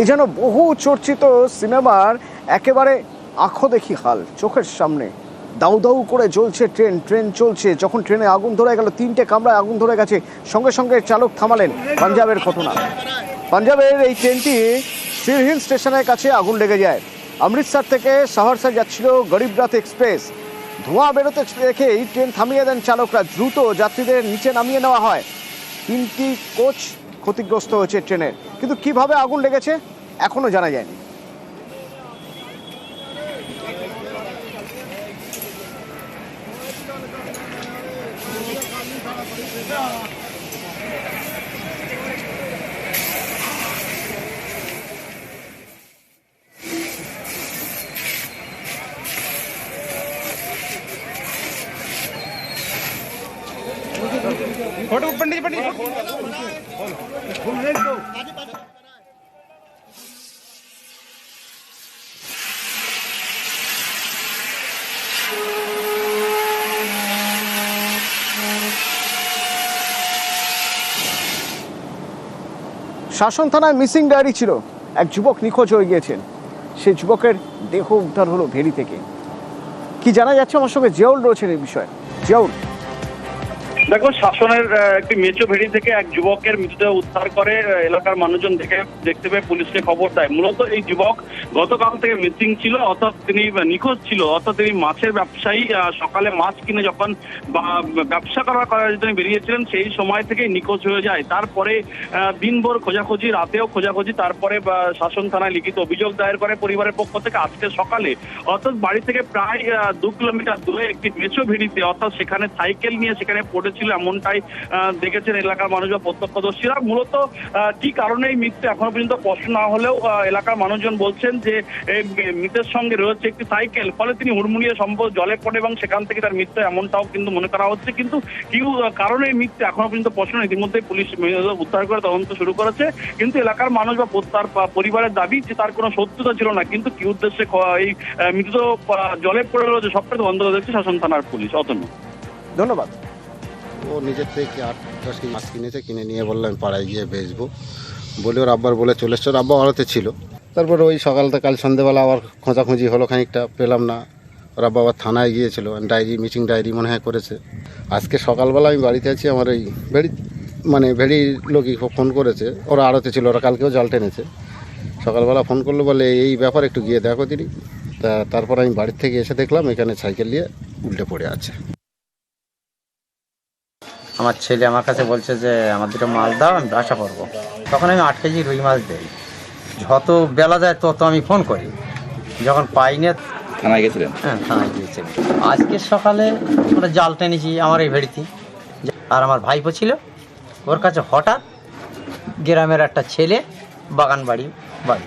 এ যেন বহু চর্চিত সিনেমার একেবারে আঁখো দেখি হাল। চোখের সামনে দাউ দাউ করে জ্বলছে ট্রেন ট্রেন চলছে। যখন ট্রেনে আগুন ধরে গেল, তিনটে কামরায় আগুন ধরে গেছে। সঙ্গে সঙ্গে চালক থামালেন পাঞ্জাবের ঘটনা। পাঞ্জাবের এই ট্রেনটি সিরহিল স্টেশনের কাছে আগুন লেগে যায়। অমৃতসর থেকে সাহরসা যাচ্ছিল গরিবরাথ এক্সপ্রেস। ধোঁয়া বেরোতে দেখে এই ট্রেন থামিয়ে দেন চালকরা। দ্রুত যাত্রীদের নিচে নামিয়ে নেওয়া হয়। তিনটি কোচ ক্ষতিগ্রস্ত হয়েছে ট্রেনের কিন্তু কিভাবে আগুন লেগেছে এখনো জানা যায়নি फोटो पंडित जी पंडित जी শাসন থানায় মিসিং ডায়েরি ছিল। এক যুবক নিখোঁজ হয়ে গিয়েছেন। সেই যুবকের দেহ উদ্ধার হলো ভেরি থেকে। কি জানা যাচ্ছে? আমার সঙ্গে জিয়াউল রয়েছেন এই বিষয়ে। জিয়াউল দেখো, শাসনের একটি মেচো ভেড়ি থেকে এক যুবকের মৃতদেহ উদ্ধার করে এলাকার মানুষজন দেখে, দেখতে পেয়ে পুলিশকে খবর দেয়। মূলত এই যুবক গতকাল থেকে মিসিং ছিল, অর্থাৎ তিনি নিখোঁজ ছিল, অর্থাৎ তিনি মাছের ব্যবসায়ী সকালে মাছ কিনে যখন ব্যবসা করার করার জন্য বেরিয়েছিলেন, সেই সময় থেকেই নিখোঁজ হয়ে যায়। তারপরে দিনভর খোঁজাখুঁজি, রাতেও খোঁজাখুঁজি, তারপরে শাসন থানায় লিখিত অভিযোগ দায়ের করে পরিবারের পক্ষ থেকে আজকে সকালে, অর্থাৎ বাড়ি থেকে প্রায় দু কিলোমিটার দূরে একটি মেছো ভেড়িতে, অর্থাৎ সেখানে সাইকেল নিয়ে সেখানে পড়েছিল এমনটাই দেখেছেন এলাকার মানুষ বা প্রত্যক্ষদর্শীরা। মূলত কি কারণে এই মৃত্যু এখনও পর্যন্ত স্পষ্ট না হলেও এলাকার মানুষজন বলছেন যে মৃতের সঙ্গে রয়েছে একটি সাইকেল। ফলে তিনি হুড়মুড়িয়ে সম্ভব জলে পড়ে এবং সেখান থেকে তার মৃত্যু এমনটাও কিন্তু মনে করা হচ্ছে। কিন্তু কি কারণে এই মৃত্যু এখনও পর্যন্ত নয় ইতিমধ্যে পুলিশ উদ্ধার করে তদন্ত শুরু করেছে। কিন্তু এলাকার মানুষ বা তার পরিবারের দাবি যে তার কোনো শত্রুতা ছিল না। কিন্তু কি উদ্দেশ্যে এই আহ, জলে পড়ে রয়েছে সবটা বন্ধ করে দিচ্ছে শাসন থানার পুলিশ। অতন্য ধন্যবাদ। ও নিজের থেকে আট দশ কেজি মাছ কিনেছে, কিনে নিয়ে বলল, আমি পাড়ায় গিয়ে বেচবো। বলে ওর আব্বার বলে চলে এসছে আব্বা আড়তে ছিল। তারপর ওই সকালতে কাল সন্ধেবেলা আবার খোঁজাখুঁজি হলো খানিকটা, পেলাম না। ওর আব্বা আবার থানায় গিয়েছিল, ডায়েরি, মিটিং ডায়েরি মনে হয় করেছে। আজকে সকালবেলা আমি বাড়িতে আছি, আমার এই ভেড়ি মানে ভেড়ির লোকই ফোন করেছে। ওরা আড়তে ছিল, ওরা কালকেও জাল টেনেছে। সকালবেলা ফোন করল, বলে এই ব্যাপার একটু গিয়ে দেখো তিনি তা তারপর আমি বাড়ির থেকে এসে দেখলাম, এখানে সাইকেল নিয়ে উল্টে পড়ে আছে। আমার ছেলে আমার কাছে বলছে যে আমার দুটো মাছ দাও আমি বাসা করব। তখন আমি আট কেজি রুই মাছ দিই। যত বেলা যায় তত আমি ফোন করি। যখন পাই না থানায় গেছিলেন? হ্যাঁ থানায় গিয়েছি আজকে সকালে আমরা জাল টেনেছি আমার এই ভেড়িতে আর আমার ভাইপো ছিল। ওর কাছে হঠাৎ গ্রামের একটা ছেলে বাগান বাড়ি বাড়ি।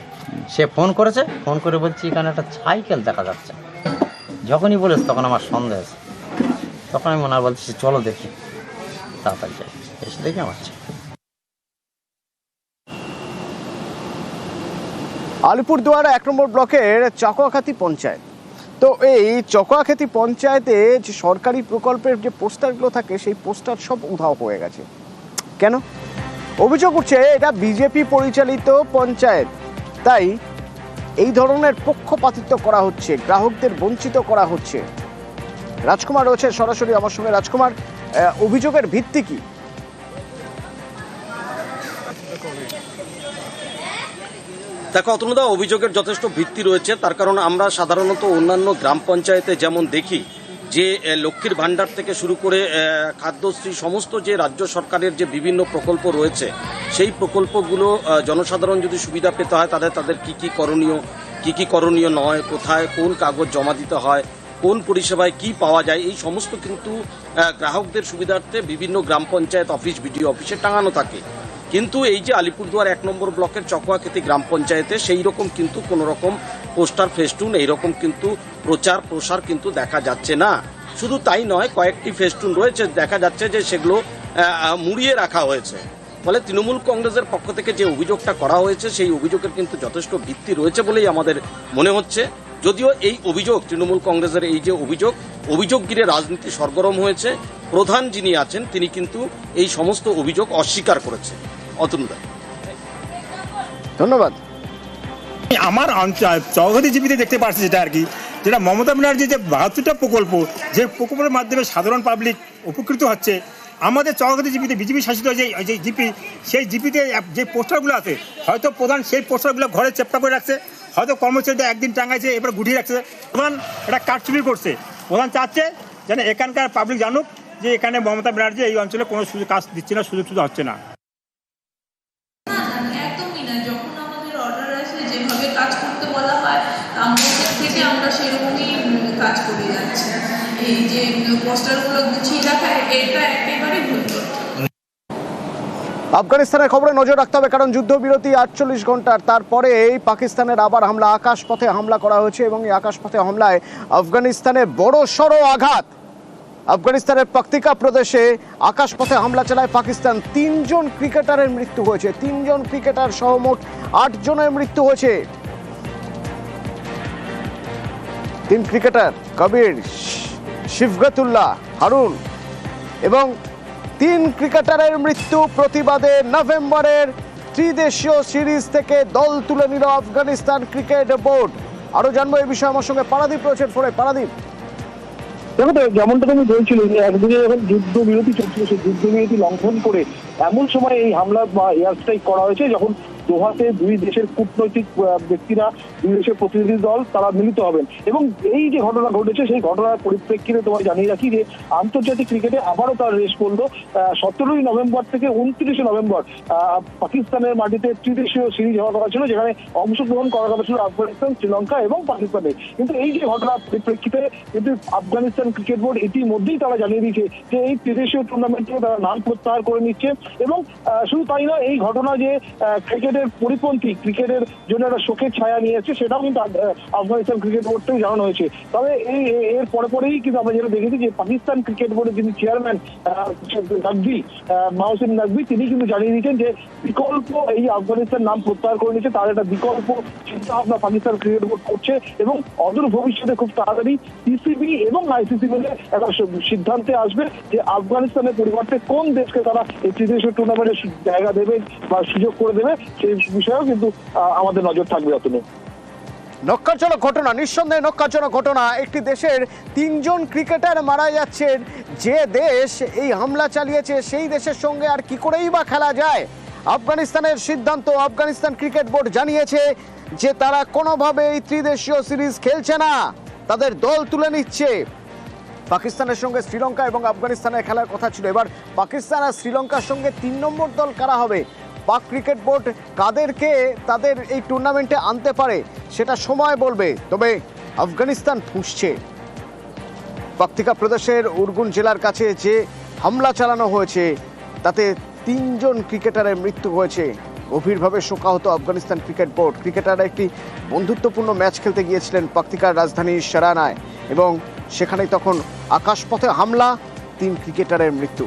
সে ফোন করেছে। ফোন করে বলছি এখানে একটা সাইকেল দেখা যাচ্ছে। যখনই বলেছে তখন আমার সন্দেহ আছে। তখন আমি মনে হয় বলছি চলো দেখি। তাড়াতাড়ি যাই, এসে দেখি আমার আলিপুরদুয়ার এক নম্বর ব্লকের চকোয়াখাতি পঞ্চায়েত। তো এই চকোয়াখাতি পঞ্চায়েতে যে সরকারি প্রকল্পের যে পোস্টারগুলো থাকে, সেই পোস্টার সব উধাও হয়ে গেছে। কেন? অভিযোগ উঠছে, এটা বিজেপি পরিচালিত পঞ্চায়েত। তাই এই ধরনের পক্ষপাতিত্ব করা হচ্ছে, গ্রাহকদের বঞ্চিত করা হচ্ছে। রাজকুমার রয়েছে সরাসরি আমার সঙ্গে। রাজকুমার অভিযোগের ভিত্তি কি? দেখো, অতনুদা, অভিযোগের যথেষ্ট ভিত্তি রয়েছে। তার কারণ আমরা সাধারণত অন্যান্য গ্রাম পঞ্চায়েতে যেমন দেখি যে লক্ষ্মীর ভাণ্ডার থেকে শুরু করে খাদ্যশ্রী, সমস্ত যে রাজ্য সরকারের যে বিভিন্ন প্রকল্প রয়েছে, সেই প্রকল্পগুলো জনসাধারণ যদি সুবিধা পেতে হয় তাদের তাদের কি কি করণীয়, কি কি করণীয় নয়, কোথায় কোন কাগজ জমা দিতে হয়, কোন পরিষেবায় কি পাওয়া যায়, এই সমস্ত কিন্তু গ্রাহকদের সুবিধার্থে বিভিন্ন গ্রাম পঞ্চায়েত অফিস, বিডিও অফিসে টাঙানো থাকে। কিন্তু এই যে আলিপুরদুয়ার এক নম্বর ব্লকের চকোয়াকেতি গ্রাম পঞ্চায়েতে, সেই রকম কিন্তু কোনো রকম পোস্টার ফেস্টুন এইরকম কিন্তু প্রচার, প্রসার কিন্তু দেখা যাচ্ছে না। শুধু তাই নয়, কয়েকটি ফেস্টুন রয়েছে, দেখা যাচ্ছে যে সেগুলো মুড়িয়ে রাখা হয়েছে। ফলে তৃণমূল কংগ্রেসের পক্ষ থেকে যে অভিযোগটা করা হয়েছে, সেই অভিযোগের কিন্তু যথেষ্ট ভিত্তি রয়েছে বলেই আমাদের মনে হচ্ছে। যদিও এই অভিযোগ তৃণমূল কংগ্রেসের এই যে অভিযোগ অভিযোগ ঘিরে রাজনীতি সরগরম হয়েছে। প্রধান যিনি আছেন তিনি কিন্তু এই সমস্ত অভিযোগ অস্বীকার করেছে অতনুদা ধন্যবাদ। আমার অঞ্চল চৌধুরী জীবিতে দেখতে পাচ্ছি যেটা আর কি যেটা মমতা ব্যানার্জি যে বাহাত্তরটা প্রকল্প যে প্রকল্পের মাধ্যমে সাধারণ পাবলিক উপকৃত হচ্ছে আমাদের চৌধুরী জীবিতে বিজেপি শাসিত যে যে জিপি সেই জিপিতে যে পোস্টারগুলো আছে হয়তো প্রধান সেই পোস্টারগুলো ঘরে চেপটা করে রাখছে হয়তো কর্মচারীটা একদিন টাঙাইছে এবার গুটিয়ে রাখছে। প্রধান এটা কারচুপি করছে। প্রধান চাচ্ছে যেন এখানকার পাবলিক জানুক যে এখানে মমতা ব্যানার্জি এই অঞ্চলে কোনো সুযোগ কাজ দিচ্ছে না, সুযোগ সুবিধা হচ্ছে না। কাজ করে যাচ্ছি। এই যে পোস্টারগুলো গুছিয়ে রাখা, এটা একেবারে ভুল। আফগানিস্তানের খবরে নজর রাখতে হবে, কারণ যুদ্ধবিরতি আটচল্লিশ ঘণ্টার তারপরে এই পাকিস্তানের আবার হামলা, আকাশপথে হামলা করা হয়েছে এবং এই আকাশপথে হামলায় আফগানিস্তানে বড় সড়ো আঘাত। আফগানিস্তানের পাক্তিকা প্রদেশে আকাশপথে হামলা চালায় পাকিস্তান। তিনজন ক্রিকেটারের মৃত্যু হয়েছে, তিনজন ক্রিকেটার সহ মোট আট জনের মৃত্যু হয়েছে। তিন ক্রিকেটার, কবির শিফগতুল্লাহ হারুন এবং তিন ক্রিকেটারের মৃত্যু প্রতিবাদে নভেম্বরের ত্রিদেশীয় সিরিজ থেকে দল তুলে নিল আফগানিস্তান ক্রিকেট বোর্ড। আরও জানব এই বিষয়ে আমার সঙ্গে পারাদীপ রয়েছেন ফোনে। পারাদীপ। দেখো যেমনটা তুমি বলছিলে যে একদিকে যখন যুদ্ধ বিরতি চলছিল, সেই যুদ্ধ বিরতি লঙ্ঘন করে এমন সময় এই হামলা বা এয়ার স্ট্রাইক করা হয়েছে, যখন দোহাতে দুই দেশের কূটনৈতিক ব্যক্তিরা দুই দেশের প্রতিনিধি দল তারা মিলিত হবেন। এবং এই যে ঘটনা ঘটেছে সেই ঘটনার পরিপ্রেক্ষিতে তোমায় জানিয়ে রাখি যে আন্তর্জাতিক ক্রিকেটে আবারও তার রেস করল সতেরোই নভেম্বর থেকে উনত্রিশে নভেম্বর পাকিস্তানের মাটিতে ত্রিদেশীয় সিরিজ হওয়ার কথা ছিল যেখানে অংশগ্রহণ করার কথা ছিল আফগানিস্তান শ্রীলঙ্কা এবং পাকিস্তানে। কিন্তু এই যে ঘটনার পরিপ্রেক্ষিতে কিন্তু আফগানিস্তান ক্রিকেট বোর্ড ইতিমধ্যেই তারা জানিয়ে দিয়েছে যে এই ত্রিদেশীয় টুর্নামেন্ট তারা নাম প্রত্যাহার করে নিচ্ছে। এবং শুধু তাই নয় এই ঘটনা যে আহ, ক্রিকেটের পরিপন্থী, ক্রিকেটের জন্য একটা শোকের ছায়া নিয়ে এসেছে, সেটাও কিন্তু আফগানিস্তান ক্রিকেট বোর্ড থেকে জানানো হয়েছে। তবে এই এর পরে পরেই কিন্তু আমরা যেটা দেখেছি যে পাকিস্তান ক্রিকেট বোর্ডের যিনি চেয়ারম্যান নাকভি মাহসিন নাকভি তিনি কিন্তু জানিয়ে দিয়েছেন যে বিকল্প এই আফগানিস্তান নাম প্রত্যাহার করে নিচ্ছে তার একটা বিকল্প চিন্তা ভাবনা পাকিস্তান ক্রিকেট বোর্ড করছে এবং অদূর ভবিষ্যতে খুব তাড়াতাড়ি পিসিবি এবং আইসিসি মিলে একটা সিদ্ধান্তে আসবে যে আফগানিস্তানের পরিবর্তে কোন দেশকে তারা এই ত্রিদেশীয় টুর্নামেন্টে জায়গা দেবে বা সুযোগ করে দেবে সেই বিষয়েও কিন্তু আমাদের নজর থাকবে নক্কারজনক ঘটনা, নিঃসন্দেহে নক্কারজনক ঘটনা। একটি দেশের তিনজন ক্রিকেটার মারা যাচ্ছেন যে দেশ এই হামলা চালিয়েছে, সেই দেশের সঙ্গে আর কি করেই বা খেলা যায়? আফগানিস্তানের সিদ্ধান্ত, আফগানিস্তান ক্রিকেট বোর্ড জানিয়েছে যে তারা কোনোভাবে এই ত্রিদেশীয় সিরিজ খেলছে না। তাদের দল তুলে নিচ্ছে। পাকিস্তানের সঙ্গে শ্রীলঙ্কা এবং আফগানিস্তানের খেলার কথা ছিল। এবার পাকিস্তান আর শ্রীলঙ্কার সঙ্গে তিন নম্বর দল কারা হবে? পাক ক্রিকেট বোর্ড কাদেরকে তাদের এই টুর্নামেন্টে আনতে পারে, সেটা সময় বলবে। তবে আফগানিস্তান ফুঁসছে পাক্তিকা প্রদেশের উরগুন জেলার কাছে যে হামলা চালানো হয়েছে, তাতে তিনজন ক্রিকেটারের মৃত্যু হয়েছে। গভীরভাবে শোকাহত আফগানিস্তান ক্রিকেট বোর্ড। ক্রিকেটাররা একটি বন্ধুত্বপূর্ণ ম্যাচ খেলতে গিয়েছিলেন পাক্তিকার রাজধানী সারানায় এবং সেখানেই তখন আকাশপথে হামলা, তিন ক্রিকেটারের মৃত্যু।